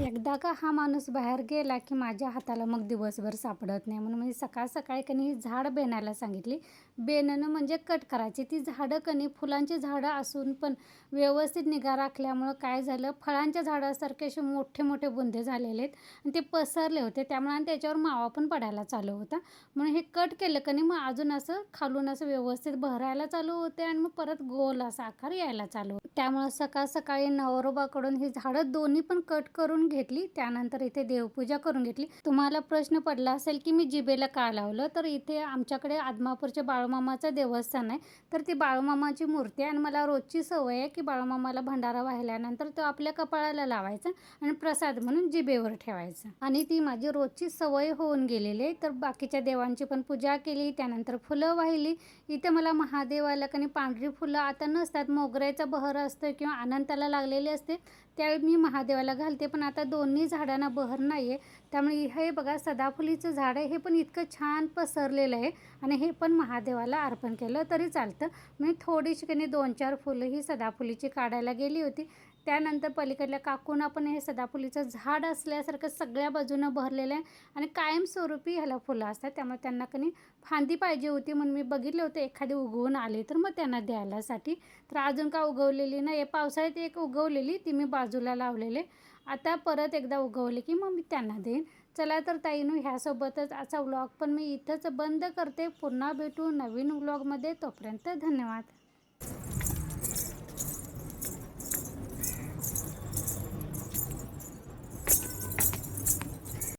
एकदा का हा माणूस बाहेर गेला की माझ्या हाताला मग दिवसभर सापडत नाही म्हणून मी सकाळ सकाळी कनी ही झाड बेनायला सांगितली. बेनणं म्हणजे कट करायची. ती झाडं कनी फुलांची झाडं असून पण व्यवस्थित निगा राखल्यामुळं काय झालं? फळांच्या झाडासारखे असे मोठे मोठे बुंदे झालेले आहेत आणि ते पसरले होते. त्यामुळे आणि त्याच्यावर मावा पण पडायला चालू होता. म्हणून हे कट केलं कणी मग अजून असं खालून असं व्यवस्थित भरायला चालू होते आणि मग परत गोल असा आकार यायला चालू त्यामुळं सकाळ सकाळी नवरोबाकडून ही झाडं दोन्ही पण कट करून घेतली त्यानंतर इथे देवपूजा करून घेतली. तुम्हाला प्रश्न पडला असेल की मी जिबेला का लावलं? तर इथे आमच्याकडे आदमापूरच्या बाळूमामाचं देवस्थान आहे. तर ती बाळूमामाची मूर्ती आहे आणि मला रोजची सवय आहे की बाळूमामाला भंडारा वाहिल्यानंतर तो आपल्या कपाळाला लावायचा आणि प्रसाद म्हणून जिबेवर ठेवायचा. आणि ती माझी रोजची सवय होऊन गेलेली आहे. तर बाकीच्या देवांची पण पूजा केली त्यानंतर फुलं वाहिली. इथे मला महादेवाला कणी पांढरी फुलं आता नसतात. मोगऱ्याचा बहर असतं किंवा अनंताला लागलेले असते त्यावेळी मी महादेवाला घालते. पण आता आता दोन्ही झाडांना बहर नाही आहे त्यामुळे हे बघा सदाफुलीचं झाड आहे हे पण इतकं छान पसरलेलं आहे आणि हे पण महादेवाला अर्पण केलं तरी चालतं. मी थोडीशी कणी दोन चार फुलं ही सदाफुलीची काढायला गेली होती. त्यानंतर पलीकडल्या काकून पण हे सदाफुलीचं झाड असल्यासारखं सगळ्या बाजूनं भरलेलं आहे आणि कायमस्वरूपी ह्याला फुलं असतात. त्यामुळे त्यांना कनी फांदी पाहिजे होती म्हणून मी बघितलं होतं. एखादी उगवून आले तर मग त्यांना द्यायलासाठी तर अजून का उगवलेली नाही? पावसाळ्यात एक उगवलेली ती मी बाजूला लावलेले. आता परत एकदा उगवले की मग मी त्यांना देईन. चला तर ताईनू ह्यासोबतच असा व्लॉग पण मी इथंच बंद करते. पुन्हा भेटू नवीन व्लॉगमध्ये तोपर्यंत धन्यवाद.